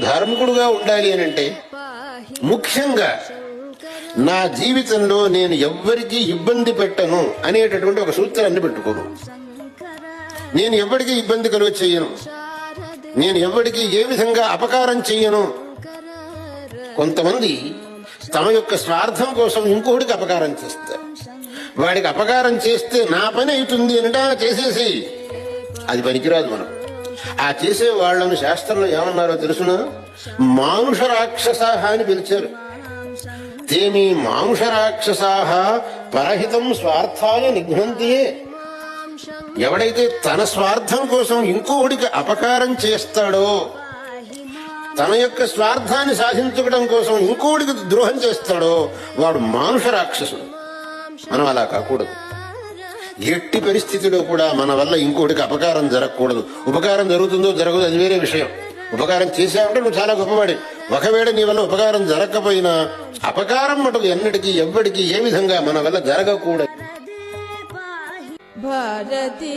ధార్మికుడుగా ఉండాలి అని అంటే ముఖ్యంగా నా జీవితంలో నేను ఎవ్వరికీ ఇబ్బంది పెట్టను అనేటటువంటి ఒక సూత్రాన్ని పెట్టుకోను. నేను ఎవరికి ఇబ్బంది కలుగ చేయను. నేను ఎవరికి ఏ విధంగా అపకారం చెయ్యను కొంతమంది తమ యొక్క స్వార్థం కోసం ఇంకొకటికి అపకారం చేస్తారు. వాడికి అపకారం చేస్తే నా పని అవుతుంది అనట చేసేసి అది పనికిరాదు మనం. ఆ చేసే వాళ్ళను శాస్త్రంలో ఏమన్నారో తెలుసునా? మానుష రాక్షసాహ అని పిలిచారు. తేమి మానుష రాక్షసాహ పరహితం స్వార్థాయ నిఘ్నంతియే. ఎవడైతే తన స్వార్థం కోసం ఇంకొకటికి అపకారం చేస్తాడో తన యొక్క స్వార్థాన్ని సాధించుకోవడం కోసం ఇంకోటికి ద్రోహం చేస్తాడో వాడు మానుష రాక్షసుడు. మనం అలా కాకూడదు. ఎట్టి పరిస్థితిలో కూడా మన వల్ల ఇంకోటికి అపకారం జరగకూడదు. ఉపకారం జరుగుతుందో జరగదు అది వేరే విషయం. ఉపకారం చేసావంటే నువ్వు చాలా గొప్పవాడి. ఒకవేళ నీ వల్ల ఉపకారం జరగకపోయినా అపకారం మటుకు ఎన్నటికీ ఎవ్వడికి ఏ విధంగా మన వల్ల జరగకూడదు. భారతీ